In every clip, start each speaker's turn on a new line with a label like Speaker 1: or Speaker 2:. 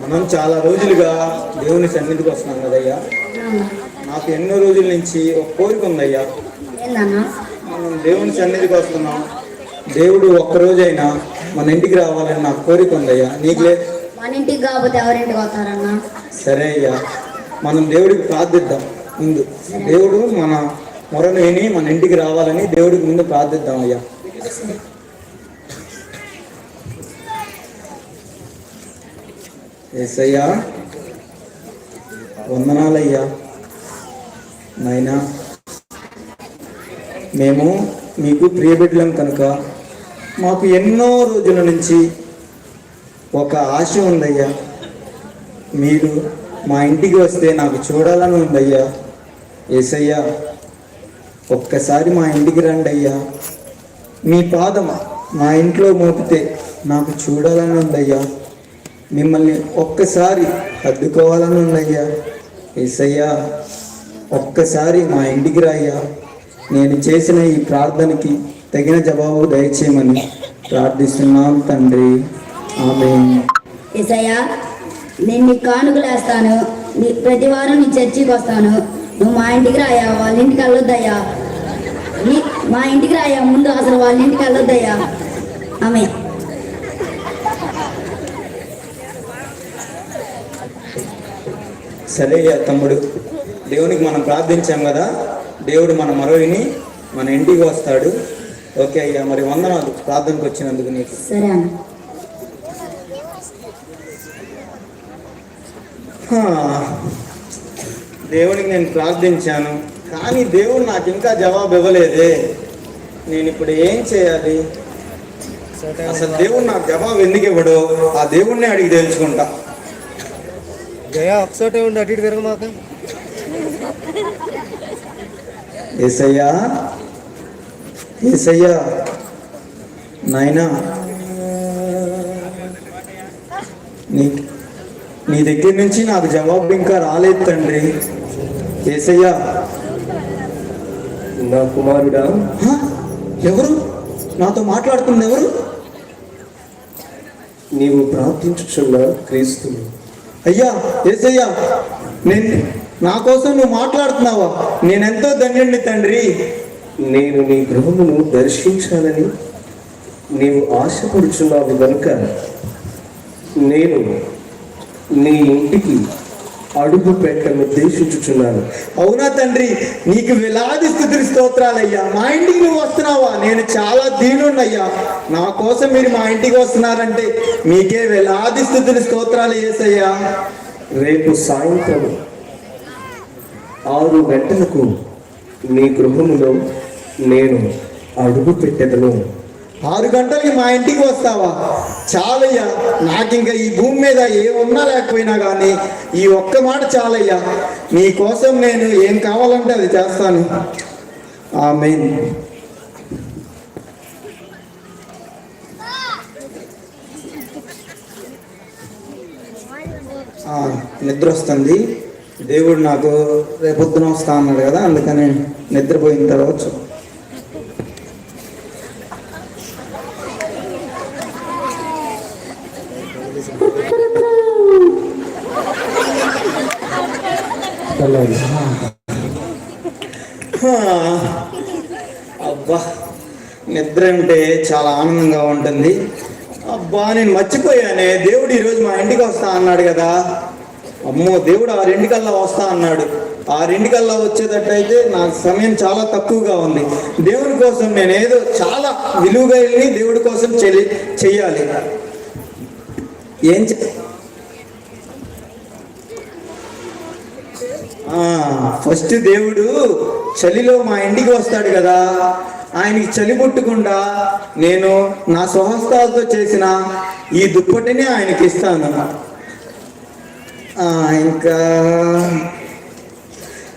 Speaker 1: మనం చాలా రోజులుగా దేవుని సన్నిధికి వస్తున్నాం కదయ్యా. నాకు ఎన్నో రోజుల నుంచి ఒక కోరిక ఉందయ్యా. మనం దేవుని సన్నిధికి వస్తున్నాం. దేవుడు ఒక్కరోజైనా మన ఇంటికి రావాలని నాకు కోరిక ఉందయ్యా. నీకు లే
Speaker 2: మన ఇంటికి కాకపోతే ఎవరింటికి వస్తారన్నా
Speaker 1: సరే అయ్యా. మనం దేవుడికి ప్రార్థిద్దాం ముందు. దేవుడు మన మొరను విని మన ఇంటికి రావాలని దేవుడికి ముందు ప్రార్థిద్దాం అయ్యా. ఏసయ్యా వందనాలయ్యా. నాయనా మేము మీకు ప్రియబిడ్డలం కనుక మాకు ఎన్నో రోజుల నుంచి ఒక ఆశ ఉందయ్యా. మీరు మా ఇంటికి వస్తే నాకు చూడాలని ఉందయ్యా. ఏసయ్యా ఒక్కసారి మా ఇంటికి రండి అయ్యా మీ పాదం మా ఇంట్లో మోపితే నాకు చూడాలని ఉందయ్యా. మిమ్మల్ని ఒక్కసారి హద్దుకోవాలని ఉందయ్యా. ఏసయ్యా ఒక్కసారి మా ఇంటికి రాయ్యా. నేను చేసిన ఈ ప్రార్థనకి తగిన జవాబు దయచేయమని ప్రార్థిస్తున్నాం తండ్రి. ఆమె
Speaker 2: ఏసయ్యా నేను నీకు కానుకలేస్తాను నీ ప్రతి వారం నీ చర్చికి వస్తాను. నువ్వు మా ఇంటికి రాయా వాళ్ళ ఇంటికి వెళ్ళొద్దయ్యా. మా ఇంటికి రాయా ముందు అసలు వాళ్ళ ఇంటికి వెళ్ళొద్దయ్యా. ఆమె
Speaker 1: సరే తమ్ముడు. దేవునికి మనం ప్రార్థించాం కదా. దేవుడు మన మరొకని మన ఇంటికి వస్తాడు. ఓకే అయ్యా మరి వందనాలు ప్రార్థనకు వచ్చినందుకు నీకు.
Speaker 2: సరే
Speaker 1: దేవునికి నేను ప్రార్థించాను కానీ దేవుడు నాకు ఇంకా జవాబు ఇవ్వలేదే. నేను ఇప్పుడు ఏం చేయాలి? అసలు దేవుడు నాకు జవాబు ఎందుకు ఇవ్వడు? ఆ దేవుణ్ణి అడిగి తెలుసుకుంటా.
Speaker 3: జయ ఒకసోటే ఉండి అటు ఇటు తిరగమాక
Speaker 1: ఏసయ్యా ఏసయ్యా నాయనా నీ నీ దగ్గర నుంచి నాకు జవాబు ఇంకా రాలేదు తండ్రి. ఏసయ్యా.
Speaker 3: నా కుమారుడా?
Speaker 1: ఎవరు? నాతో మాట్లాడుతుంది ఎవరు?
Speaker 3: నీవు ప్రార్థించుచున్న క్రీస్తుని.
Speaker 1: అయ్యా ఏసయ్యా నేను నా కోసం నువ్వు మాట్లాడుతున్నావా? నేనెంతో ధన్యుణ్ణి తండ్రి.
Speaker 3: నేను నీ గృహమును దర్శించాలని నీవు ఆశపడుచున్నావు కనుక నేను నీ ఇంటికి అడుగు పెట్టను ఉద్దేశించుచున్నాను
Speaker 1: అవునా తండ్రి? నీకు వేలాది స్థుతి స్తోత్రాలయ్యా. మా ఇంటికి నువ్వు వస్తున్నావా? నేను చాలా దీనున్నయ్యా నా కోసం మీరు మా ఇంటికి వస్తున్నారంటే మీకే వేలాది స్థుతులు స్తోత్రాలు వేసయ్యా
Speaker 3: రేపు సాయంత్రం ఆరు గంటలకు నీ గృహంలో నేను అడుగు పెట్టెదను.
Speaker 1: ఆరు గంటలకి మా ఇంటికి వస్తావా? చాలయ్యా నాకింక ఈ భూమి మీద ఏమున్నా లేకపోయినా కానీ ఈ ఒక్క మాట చాలయ్యా. నీ కోసం నేను ఏం కావాలంటే అది చేస్తాను. మెయిన్ నిద్ర వస్తుంది దేవుడు నాకు రేపొద్దున వస్తా అన్నాడు కదా అందుకని నిద్రపోయిన తర్వాత చూ- అబ్బా నిద్ర అంటే చాలా ఆనందంగా ఉంటుంది. అబ్బా నేను మర్చిపోయానే. దేవుడు ఈరోజు మా ఇంటికి వస్తా అన్నాడు కదా. అమ్మో దేవుడు ఆ రెండుకల్లా వస్తా అన్నాడు. ఆ రెండుకల్లా వచ్చేటట్టయితే నాకు సమయం చాలా తక్కువగా ఉంది. దేవుడి కోసం నేను ఏదో చాలా విలువగా వెళ్ళి దేవుడి కోసం చెల్లి చెయ్యాలి. ఏం చే ఆ, ఫస్ట్ దేవుడు చలిలో మా ఇంటికి వస్తాడు కదా. ఆయనకి చలి పుట్టకుండా నేను నా స్వహస్తాలతో చేసిన ఈ దుప్పటిని ఆయనకి ఇస్తాను. ఆ, ఇంకా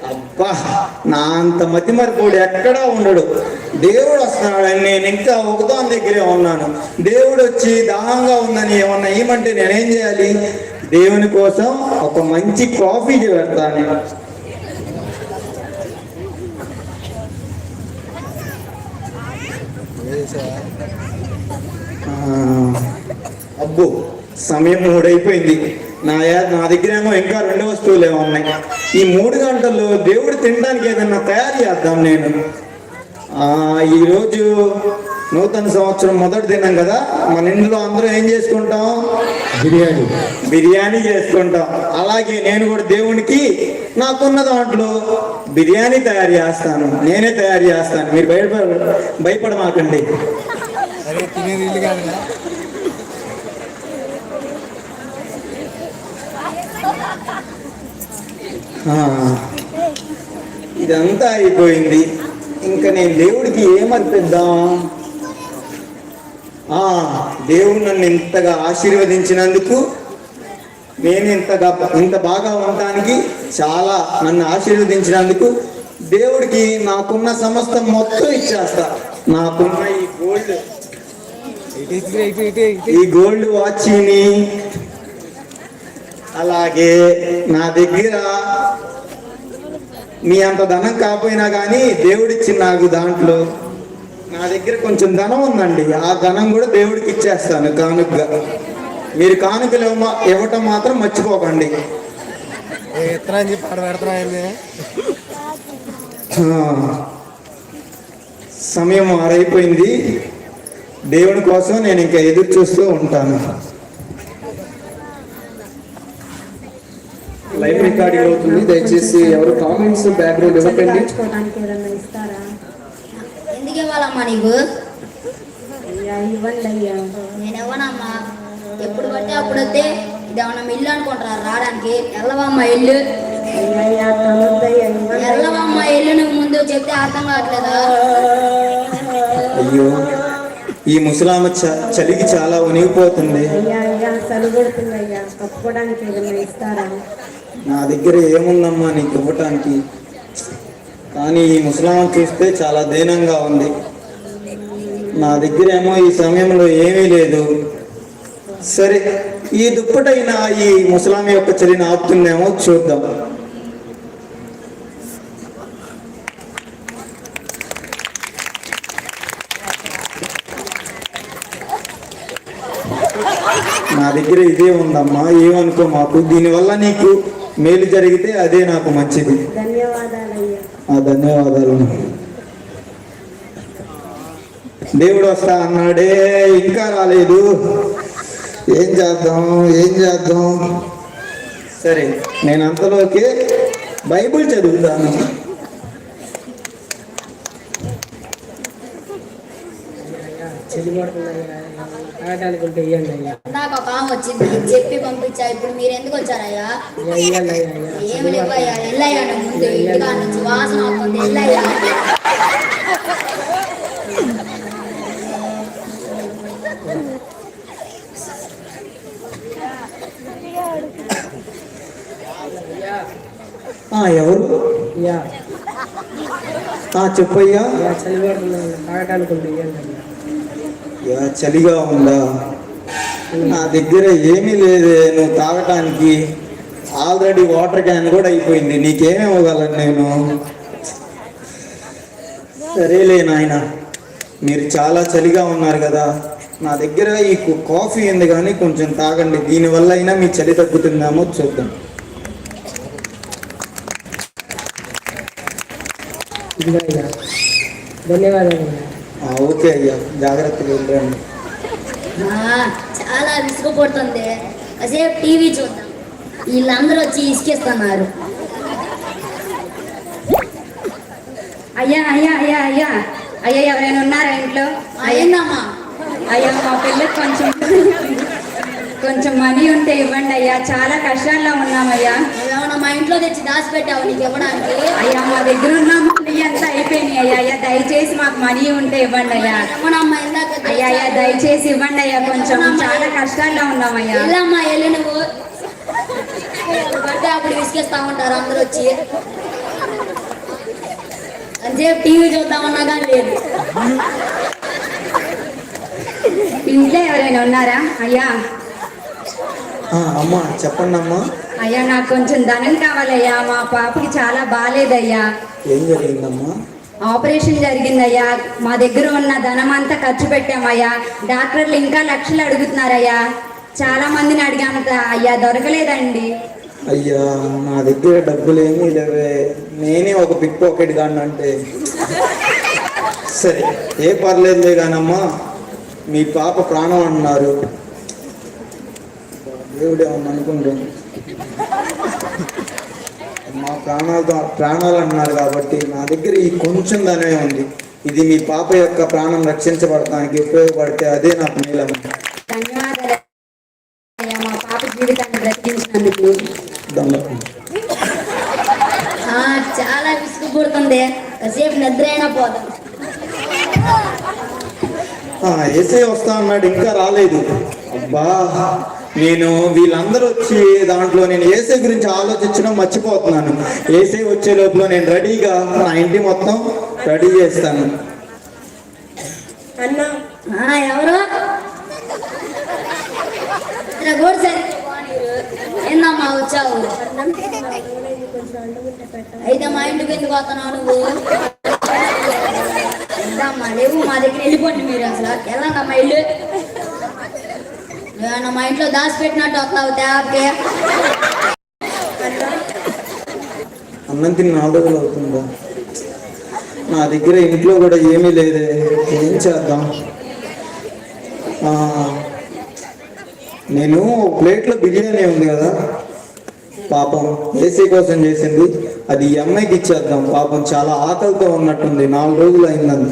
Speaker 1: అబ్బా నా అంత మతి మరిపోడు ఎక్కడా ఉండడు. దేవుడు వస్తున్నాడని నేను ఇంకా ఒకదాని దగ్గరే ఉన్నాను. దేవుడు వచ్చి దాహంగా ఉందని ఏమన్నా ఏమంటే నేనేం చేయాలి? దేవుని కోసం ఒక మంచి కాఫీ పెడతాను నేను ఆ, అబ్బో సమయం మూడైపోయింది. నా నా దగ్గర ఏమో ఇంకా రెండు వస్తువులు ఏమో ఉన్నాయి. ఈ మూడు గంటల్లో దేవుడు తినడానికి ఏదైనా తయారు చేద్దాం నేను. ఈరోజు నూతన సంవత్సరం మొదటి దినం కదా. మన ఇంట్లో అందరూ ఏం చేసుకుంటాం?
Speaker 3: బిర్యానీ.
Speaker 1: బిర్యానీ చేసుకుంటాం. అలాగే నేను కూడా దేవునికి నాకున్న దాంట్లో బిర్యానీ తయారు చేస్తాను. నేనే తయారు చేస్తాను. మీరు భయపడ భయపడమాకండి. ఇదంతా అయిపోయింది. ఇంకా నేను దేవుడికి ఏమర్పిద్దాం? దేవుడు నన్ను ఇంతగా ఆశీర్వదించినందుకు నేను ఇంతగా ఇంత బాగా ఉండటానికి చాలా నన్ను ఆశీర్వదించినందుకు దేవుడికి నాకున్న సమస్త మొత్తం ఇచ్చేస్తా. నాకున్న ఈ గోల్డ్
Speaker 3: ఇటు ఇటు
Speaker 1: ఈ గోల్డ్ వాచ్ని అలాగే నా దగ్గర మీ అంత ధనం కాకపోయినా కానీ దేవుడిచ్చిన నాకు దాంట్లో నా దగ్గర కొంచెం ధనం ఉందండి. ఆ ధనం కూడా దేవుడికి ఇచ్చేస్తాను కానుకగా. మీరు కానుకలు ఇవ్వ- ఇవ్వటం మాత్రం మర్చిపోకండి. సమయం ఆరైపోయింది. దేవుని కోసం నేను ఇంకా ఎదురు చూస్తూ ఉంటాను.
Speaker 4: లైవ్ రికార్డింగ్ అవుతుంది దయచేసి ఎవరు కామెంట్స్ బ్యాక్గ్రౌండ్ ఇవ్వకండి.
Speaker 5: ఇవ్వండి అయ్యా
Speaker 2: నేను ఇవ్వనమ్మా ఎప్పుడు పడితే అప్పుడు వస్తే ఇది ఏమన్నా ఇల్లు అనుకుంటారా రావడానికి? ఎల్లవమ్మా ఇల్లు. ఎల్లవమ్మా ఇల్లు నువ్వు ముందు చెప్తే అర్థం కావట్లేదా?
Speaker 1: అయ్యో ఈ ముసలామ చ- చలికి చాలా ఉనిగిపోతుంది నా దగ్గర ఏముందమ్మా నీకు ఇవ్వటానికి? కానీ ఈ ముసలామ చూస్తే చాలా దీనంగా ఉంది. నా దగ్గర ఏమో ఈ సమయంలో ఏమీ లేదు. సరే ఈ దుప్పటైన ఈ ముసలామి యొక్క చలిని ఆపుతుందేమో చూద్దాం. నా దగ్గర ఇదే ఉందమ్మా ఏమనుకో మాకు. దీనివల్ల నీకు మేలు జరిగితే అదే నాకు మంచిది. ధన్యవాదాలు. దేవుడు వస్తా అన్నాడే ఇంకా రాలేదు. ఏం చేద్దాం ఏం చేద్దాం? సరే నేను అంతలోకి బైబిల్ చదువుతాను.
Speaker 2: నాకు ఒక ఆమె వచ్చింది చెప్పి పంపించా ఇప్పుడు మీరు ఎందుకు వచ్చారయ్యా? ఏమి లేవయ్యా ఎల్లయ్యా ముందు ఇంటికా నుంచి వాసన వస్తుంది ఎల్లయ్యా
Speaker 1: ఎవరు? చెప్పయ్యా. చలిగా ఉందా? నా దగ్గర ఏమీ లేదే నువ్వు తాగటానికి. ఆల్రెడీ వాటర్ క్యాన్ కూడా అయిపోయింది నీకేమి ఇవ్వగలను నేను? సరేలే నాయన మీరు చాలా చలిగా ఉన్నారు కదా. నా దగ్గర ఈ కాఫీ ఉంది కానీ కొంచెం తాగండి. దీనివల్ల అయినా మీ చలి తగ్గుతుందేమో చూద్దాం.
Speaker 5: ధన్యవాదాలు
Speaker 1: ఓకే అయ్యా. జాగ్రత్తగా వెళ్ళండి.
Speaker 2: ఆ, చాలా విసుగు పడుతుంది. కాసేపు టీవీ చూద్దాం. వీళ్ళందరూ వచ్చి ఇసుకిస్తున్నారు.
Speaker 6: అయ్యా అయ్యా అయ్యా అయ్యా. అయ్యా ఎవరైనా ఉన్నారా ఇంట్లో?
Speaker 2: అయ్యిందమ్మా
Speaker 6: అయ్యా మా పిల్లకి కొంచెం కొంచెం మనీ ఉంటే ఇవ్వండి అయ్యా. చాలా కష్టాల్లో ఉన్నామయ్యా.
Speaker 2: నువ్వేమన్నా మా ఇంట్లో తెచ్చి దాచిపెట్టావు నీకు ఇవ్వడానికి?
Speaker 6: అయ్యా మా దగ్గర ఉన్న మనీ అంతా అయిపోయినాయి అయ్యా. అయ్యా దయచేసి మాకు మనీ ఉంటే ఇవ్వండి అయ్యా.
Speaker 2: ఇందాక
Speaker 6: అయ్యా అయ్యా దయచేసి ఇవ్వండి అయ్యా. కొంచెం చాలా కష్టాల్లో ఉన్నామయ్యా.
Speaker 2: వెళ్ళమ్మా వెళ్ళి నువ్వు. పడితే అప్పుడు విసిగిస్తా ఉంటారు అందరూ వచ్చి. అంతసేపు టీవీ చూద్దామన్నా కానీ లేదు.
Speaker 6: ఇంట్లో ఎవరైనా ఉన్నారా? అయ్యా.
Speaker 1: అమ్మా చెప్పండి అమ్మా.
Speaker 6: అయ్యా నాకు కొంచెం ధనం కావాలయ్యా. మా పాపకి చాలా బాగాలేదయ్యా
Speaker 1: ఏం జరిగిందమ్మా?
Speaker 6: ఆపరేషన్ జరిగిందయ్యా. మా దగ్గర ఉన్న ధనం అంతా ఖర్చు పెట్టామయ్యా. డాక్టర్లు ఇంకా లక్షలు అడుగుతున్నారయ్యా. చాలా మందిని అడిగాను అయ్యా దొరకలేదండి.
Speaker 1: అయ్యా నా దగ్గర డబ్బులు ఏమీ లేవే. నేనే ఒక పిక్ పాకెట్ గాడిని అంటే సరే ఏ పర్లేదులే కానమ్మా మీ పాప ప్రాణం అన్నారు దేవుడేమన్నా అనుకుంటాం. మా ప్రాణాలతో ప్రాణాలు అన్నారు కాబట్టి నా దగ్గర ఈ కొంచెం ధనమే ఉంది. ఇది మీ పాప యొక్క ప్రాణం రక్షించబడటానికి ఉపయోగపడితే అదే నాకు
Speaker 2: ఆ, చాలా విసుగు పుడుతుంది. కాసేపు నిద్ర అయినా పోదాం.
Speaker 1: ఆ, ఏసై వస్తా అన్నాడు ఇంకా రాలేదు. అబ్బా నేను వీళ్ళందరూ వచ్చి దాంట్లో నేను ఏసే గురించి ఆలోచించడం మర్చిపోతున్నాను. ఏసే వచ్చే లోపల నేను రెడీగా నా ఇంటి మొత్తం రెడీ చేస్తాను.
Speaker 5: అన్న
Speaker 2: ఎవరు? ఏందమ్మా వచ్చావు? అయితే మా ఇంటికి ఎందుకు వస్తున్నావు నువ్వు? అమ్మా లేవు మా దగ్గర వెళ్ళిపోండి మీరు అసలు. వెళ్ళండి అమ్మా ఇల్లు. నువ్వేమన్నా మా ఇంట్లో దాచిపెట్టినట్టు వస్తావు తేపకే
Speaker 1: అన్నం తిని నాలుగు రోజులు అవుతుందా నా దగ్గర ఇంట్లో కూడా ఏమీ లేదే. ఏం చేద్దాం? నేను ప్లేట్లో బిర్యానీ ఉంది కదా. పాపం ఏసీ కోసం చేసింది. అది ఈ అమ్మాయికి ఇచ్చేద్దాం. పాపం చాలా ఆకలితో ఉన్నట్టుంది. నాలుగు రోజులు అయిందంత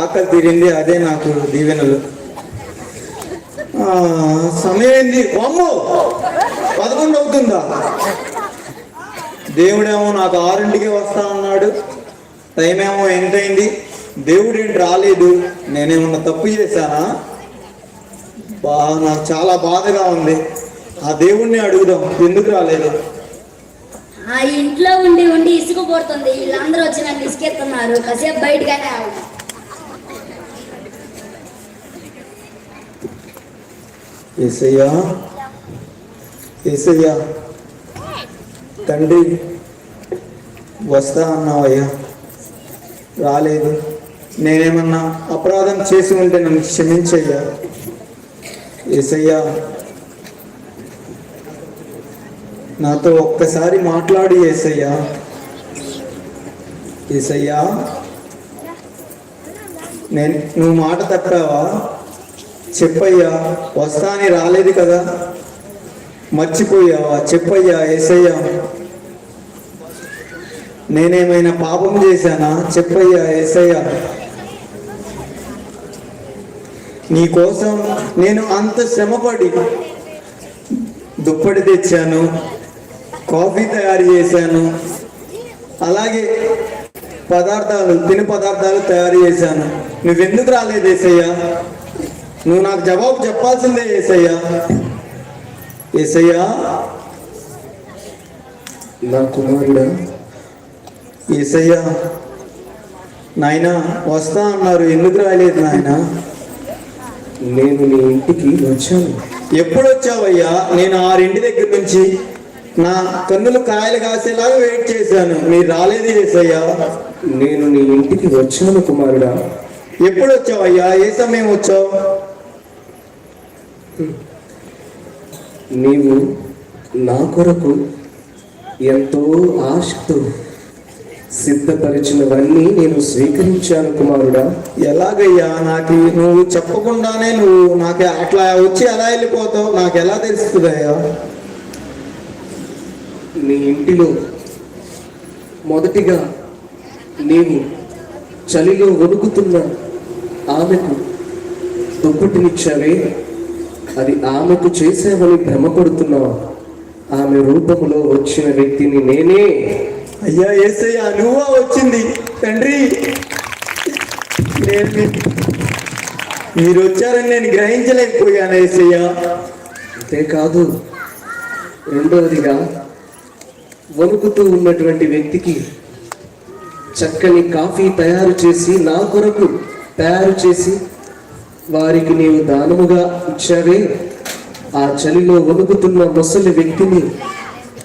Speaker 1: ఆకలి తీరింది అదే నాకు దీవెనలు. సమయం ఏంది అమ్మో పదకొండు అవుతుందా? దేవుడేమో నాకు ఆరింటికి వస్తా అన్నాడు. టైం ఏమో ఎంతైంది? దేవుడు ఏంటి రాలేదు. నేనేమన్నా తప్పు చేశానా? బా నాకు చాలా బాధగా ఉంది. ఆ దేవుణ్ణి అడుగుదాం. ఎందుకు రాలేదు?
Speaker 2: ఆ ఇంట్లో ఉండి ఉండి ఇసుకు పడుతుంది. వీళ్ళందరూ వచ్చి నన్ను ఇసుకెత్తున్నారు కాసేపు బయటగానే
Speaker 1: ఏసయ్యా ఏసయ్యా తండ్రి వస్తా అన్నావయ్యా. రాలేదు. నేనేమన్నా అపరాధం చేసి ఉంటే నన్ను క్షమించయ్యా. ఏసయ్యా నాతో ఒక్కసారి మాట్లాడి ఏసయ్యా. ఏసయ్యా నేను నువ్వు మాట తప్పావా? చెప్పయ్యా వస్తా అని రాలేదు కదా. మర్చిపోయావా చెప్పయ్యా ఏసయ్యా. నేనేమైనా పాపం చేశానా? చెప్పయ్యా ఏసయ్యా. నీ కోసం నేను అంత శ్రమపడి దుప్పటి తెచ్చాను కాఫీ తయారు చేశాను అలాగే పదార్థాలు తిని పదార్థాలు తయారు చేశాను. నువ్వెందుకు రాలేదు ఏసయ్యా? నువ్వు నాకు జవాబు చెప్పాల్సిందే ఏసయ్యా. ఏసయ్యా?
Speaker 4: నా కుమారుడా.
Speaker 1: ఏసయ్యా? నాయనా వస్తా అన్నారు. ఎందుకు రాలేదు నాయనా?
Speaker 4: నేను నీ ఇంటికి వచ్చాను.
Speaker 1: ఎప్పుడు వచ్చావయ్యా నేను ఆరింటి దగ్గర నుంచి నా కన్నులు కాయలు కాసేలాగా వెయిట్ చేశాను. మీరు రాలేదు ఏసయ్యా?
Speaker 4: నేను నీ ఇంటికి వచ్చాను కుమారుడా.
Speaker 1: ఎప్పుడు వచ్చావయ్యా ఏ సమయం వచ్చావు?
Speaker 4: నీవు నా కొరకు ఎంతో ఆశతో సిద్ధపరిచినవన్నీ నేను స్వీకరించాను కుమారుడా.
Speaker 1: ఎలాగయ్యా నాకు నువ్వు చెప్పకుండానే నువ్వు నాకు అట్లా వచ్చి ఎలా వెళ్ళిపోతావు? నాకు ఎలా తెలుస్తుందయ్యా
Speaker 4: నీ ఇంటిలో మొదటిగా నీవు చలిలో వణుకుతున్న ఆమెకు దుప్పటినిచ్చావే. అది ఆమెకు చేసావని భ్రమపడుతున్నావు. ఆమె రూపములో వచ్చిన వ్యక్తిని నేనే.
Speaker 1: అయ్యా ఏసయ్యా నువ్వా వచ్చింది? తండ్రి. నేను మీరు వచ్చారని నేను గ్రహించలేకపోయాను ఏసయ్య.
Speaker 4: అంతేకాదు రెండవదిగా వణుకుతూ ఉన్నటువంటి వ్యక్తికి చక్కని కాఫీ తయారు చేసి నా కొరకు తయారు చేసి వారికి నీవు దానముగా ఇచ్చావే ఆ చలిలో వణుకుతున్న ముసలి వ్యక్తిని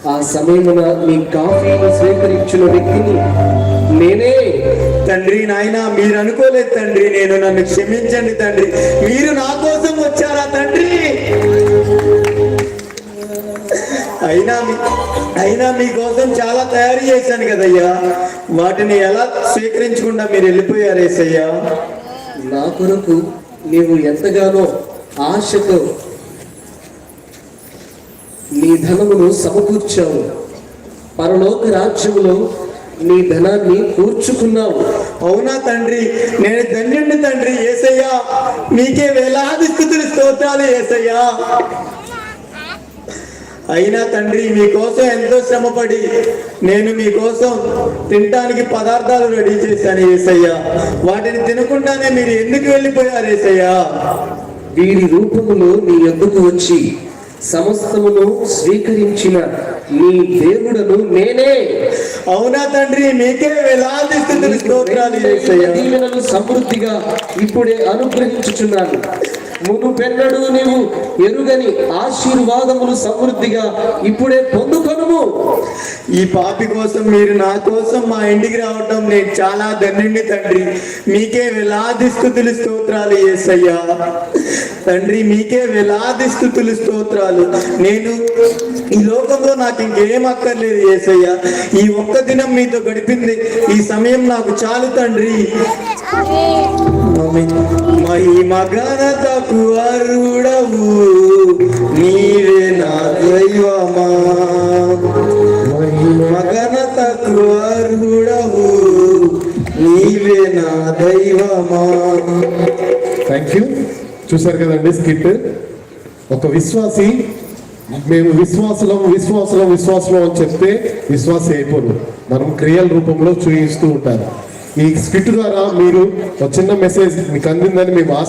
Speaker 4: ఆ సమయమున నీ కాఫీని స్వీకరించిన వ్యక్తిని నేనే.
Speaker 1: తండ్రి నాయన మీరు అనుకోలేదు తండ్రి నేను నన్ను క్షమించండి తండ్రి. మీరు నా కోసం వచ్చారా తండ్రి? అయినా మీ- అయినా మీకోసం చాలా తయారు చేశాను కదయ్యా. వాటిని ఎలా స్వీకరించకుండా మీరు వెళ్ళిపోయారు ఏసయ్యా?
Speaker 4: నా కొరకు నీవు ఎంతగానో ఆశతో నీ ధనమును సమకూర్చావు. పరలోక రాజ్యములో నీ ధనాన్ని కూర్చుకున్నావు.
Speaker 1: అవునా తండ్రి? నేను ధన్యుడిని తండ్రి ఏసయ్యా. మీకే వేలాది స్థుతులు స్తోత్రాలు ఏసయ్యా. అయినా తండ్రి మీకోసం ఎంతో శ్రమపడి నేను మీకోసం తినటానికి పదార్థాలు రెడీ చేశాను ఏసయ్యా. వాటిని తినకుండానే మీరు ఎందుకు వెళ్ళిపోయారు ఏసయ్యా?
Speaker 4: వీరి రూపములో నీ యొద్దకు వచ్చి సమస్తమును స్వీకరించిన నీ దేవుడను నేనే.
Speaker 1: అవునా తండ్రి? మీకే వేలాది స్థుతులు స్తోత్రాలు
Speaker 4: సమృద్ధిగా ఇప్పుడే అనుగ్రహించుచున్నాను. మునుపెన్నడు నీవు ఎరుగని ఆశీర్వాదములు సమృద్ధిగా ఇప్పుడే పొందుకొనుము.
Speaker 1: ఈ పాపి కోసం మీరు నా కోసం మా ఇంటికి రావటం నేను చాలా ధన్యుణ్ణి తండ్రి. మీకే వేలాది స్థుతులు స్తోత్రాలు ఏసయ్యా తండ్రి మీకే వేలాది స్థుతులు స్తోత్రాలు. నేను ఈ లోకంలో నాకు ఇంకేం అక్కర్లేదు ఏసయ్యా ఈ ఒక్క దినం మీతో గడిపింది ఈ సమయం నాకు చాలు తండ్రి. మై మగనతకు అరుడవు. నీవే నా దైవమా. మగనతకు అరుడవు. నీవే నా దైవమా.
Speaker 7: థ్యాంక్ యూ చూసారు కదండి స్కిట్? ఒక విశ్వాసి మేము విశ్వాసలం విశ్వాసలం విశ్వాసలం అని చెప్తే విశ్వాసం అయిపోదు మనం క్రియల రూపంలో చూయిస్తూ ఉంటారు. ఈ స్కిట్ ద్వారా మీరు ఒక చిన్న మెసేజ్ మీకు అందిందని మేము ఆశ